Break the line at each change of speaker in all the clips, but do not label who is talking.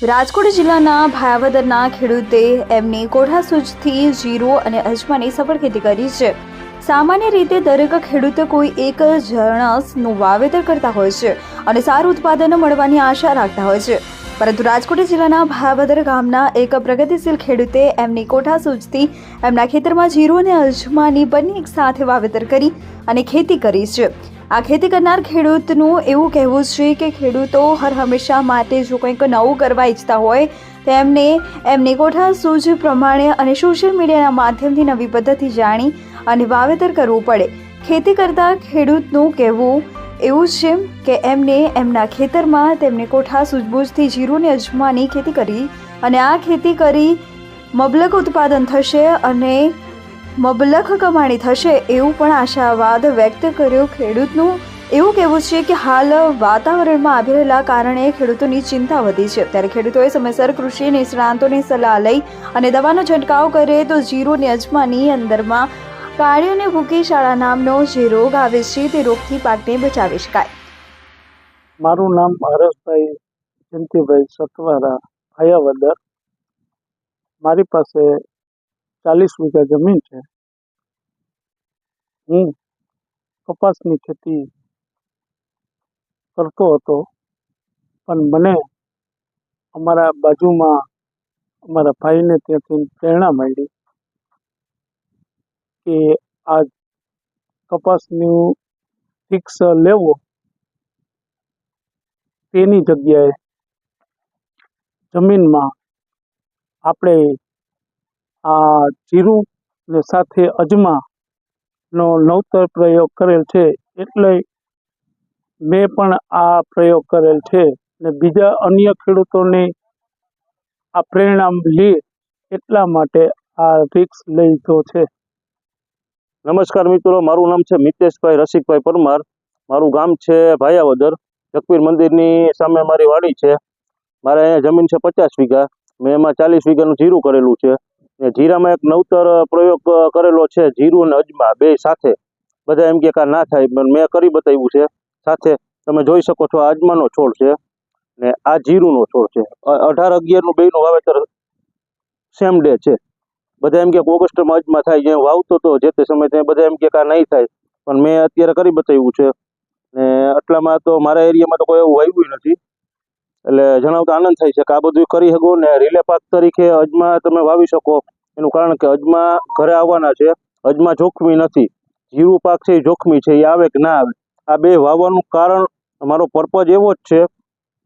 રાજકોટ જિલ્લાના ભાયાવદરના ખેડૂતે એમની કોઠાસૂજથી જીરો અને અજમાની સફળ ખેતી કરી છે. સામાન્ય રીતે દરેક ખેડૂત કોઈ એક જણસનું વાવેતર કરતા હોય છે અને સારું ઉત્પાદન મળવાની આશા રાખતા હોય છે. પરંતુ રાજકોટ જિલ્લાના ભાયાવદર ગામના એક પ્રગતિશીલ ખેડૂતે એમની કોઠાસૂજથી એમના ખેતરમાં જીરો અને અજમાની બંને એક સાથે વાવેતર કરી અને ખેતી કરી છે. આ ખેતી કરનાર ખેડૂતનું એવું કહેવું છે કે ખેડૂતો હર હંમેશા માટે જો કંઈક નવું કરવા ઈચ્છતા હોય તો એમને એમની કોઠા સૂઝ પ્રમાણે અને સોશિયલ મીડિયાના માધ્યમથી નવી પદ્ધતિ જાણી અને વાવેતર કરવું પડે. ખેતી કરતા ખેડૂતનું કહેવું એવું છે કે એમને એમના ખેતરમાં તેમને કોઠા સૂઝબૂઝથી જીરુંની અજમાની ખેતી કરી અને આ ખેતી કરી મબલક ઉત્પાદન થશે અને મબલખ કમાણી થશે એવું પણ આશાવાદ વ્યક્ત કર્યો ખેડૂતનું. એવું કહેવું છે કે હાલ વાતાવરણમાં આવી રહેલા કારણે ખેડૂતોની ચિંતા વધી છે. ત્યારે ખેડૂતોએ સમયસર કૃષિ નિષ્ણાંતોની સલાહ લઈ અને દવાનો છંટકાવ કરે તો જીરોની અજમાની અંદરમાં કાળી અને ભૂકી શાળા નામનો જે રોગ આવે છે તે રોગથી પાકને બચાવી શકાય.
મારું નામ હરેશભાઈ જયંતિભાઈ સતવારા ભાયાવદર મારી પાસે ચાલીસ વીઘા જમીન છે. હું કપાસની ખેતી કરતો હતો, પણ મને અમારા બાજુમાં અમારા ભાઈને ત્યાંથી પ્રેરણા મળી કે આ કપાસનું ફિક્સ લેવો. તેની જગ્યાએ જમીનમાં આપણે આ જીરું ને સાથે અજમાનો નવતર પ્રયોગ કરેલ છે. એટલે મેં પણ આ પ્રયોગ કરેલ છે ને બીજા અન્ય ખેડૂતોને આ પ્રેરણા લે એટલા માટે આ રિક્સ લીધો છે.
નમસ્કાર મિત્રો, મારું નામ છે મિતેશભાઈ રસિકભાઈ પરમાર. મારું ગામ છે ભાયાવદર. જગપીર મંદિરની સામે મારી વાડી છે. મારે અહીંયા જમીન છે પચાસ વીઘા. મેં એમાં ચાલીસ વીઘાનું જીરું કરેલું છે. ને જીરામાં એક નવતર પ્રયોગ કરેલો છે, જીરું અને અજમા બે સાથે. બધા એમ કે કા ના થાય, પણ મેં કરી બતાવ્યું છે. સાથે તમે જોઈ શકો છો, આ અજમાનો છોડ છે ને આ જીરુંનો છોડ છે. અઢાર અગિયારનું બેનું વાવેતર સેમ ડે છે. બધા એમ કે ઓગસ્ટમાં અજમા થાય જે વાવતો હતો જે તે સમયે ત્યાં બધા એમ કે કા નહીં થાય, પણ મેં અત્યારે કરી બતાવ્યું છે. ને આટલામાં તો મારા એરિયામાં તો કોઈ એવું વાવ્યું નથી. એટલે જણાવતા આનંદ થાય છે કે આ બધું કરી શકો ને રીલે પાક તરીકે અજમા તમે વાવી શકો. એનું કારણ કે અજમા ઘરે આવવાના છે. અજમા જોખમી નથી. જીરું પાક છે એ જોખમી છે. એ આવે કે ના આવે? આ બે વાવવાનું કારણ મારો પર્પઝ એવો જ છે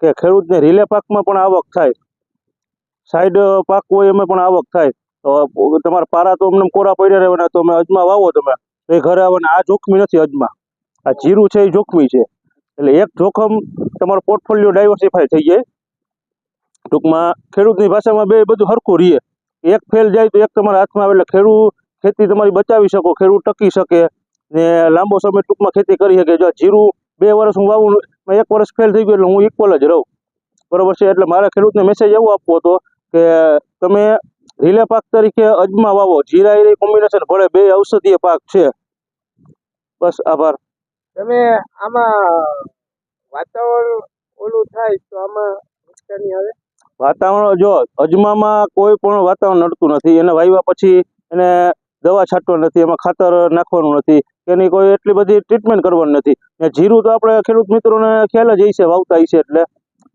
કે ખેડૂતને રીલે પાકમાં પણ આવક થાય. સાઈડ પાક હોય એમાં પણ આવક થાય. તો તમારા પારા તો અમને કોરા પડ્યા રહેવાના, તો અમે અજમા વાવો તમે. એ ઘરે આવવાના. આ જોખમી નથી અજમા. આ જીરું છે એ જોખમી છે. એટલે એક જોખમ તમારો પોર્ટફોલિયો ડાયવર્સિફાય થઈ જાય. ટૂંકમાં ખેડૂતની ભાષામાં બે બધું હરખું રહીએ એક ફેલ જાય તો એક તમારા હાથમાં આવે એટલે ખેડૂત ખેતી તમારી બચાવી શકો, ખેડૂત ટકી શકે. ને લાંબો સમય ટૂંકમાં ખેતી કરી શકે. જો જીરું બે વર્ષ હું વાવું એક વર્ષ ફેલ થઈ ગયું એટલે હું ઇક્વલ જ રહું. બરોબર છે? એટલે મારા ખેડૂતને મેસેજ એવો આપવો હતો કે તમે રીલે પાક તરીકે અજમા વાવો જીરા એ કોમ્બિનેશન ભલે બે ઔષધીય પાક છે. બસ આભાર.
તમે આમાં વાતાવરણ ઓલું થાય તો આમાં
વાતાવરણ જો, અજમામાં કોઈ પણ વાતાવરણ નડતું નથી. એને વાવ્યા પછી એને દવા છાંટવા નથી, એમાં ખાતર નાખવાનું નથી. એની કોઈ એટલી બધી ટ્રીટમેન્ટ કરવાની નથી. ને જીરું તો આપણે ખેડૂત મિત્રોને ખ્યાલ જ હશે, વાવતા હશે એટલે.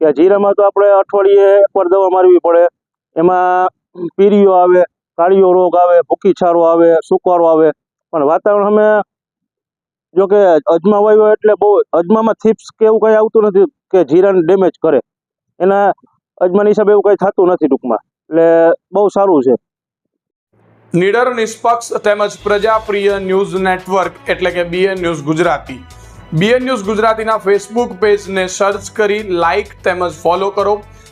કે જીરામાં તો આપણે અઠવાડિયે એકવાર દવા મારવી પડે. એમાં પીરીઓ આવે કાળિયો રોગ આવે, ભૂખી છારો આવે, સુકારો આવે. પણ વાતાવરણ અમે જો કે અજમા વાવ્યો એટલે બહુ અજમામાં થીપ્સ કે એવું કંઈ આવતું નથી કે જીરાને ડેમેજ કરે. એના અજમાની હિસાબે એવું કંઈ થતું નથી ટૂંકમાં. એટલે બહુ સારું છે.
નિડર, નિષ્પક્ષ તેમજ પ્રજાપ્રિય ન્યૂઝ નેટવર્ક એટલે કે BN news Gujarati. BN news ગુજરાતીના ફેસબુક પેજને સર્ચ કરી લાઇક તેમજ ફોલો કરો.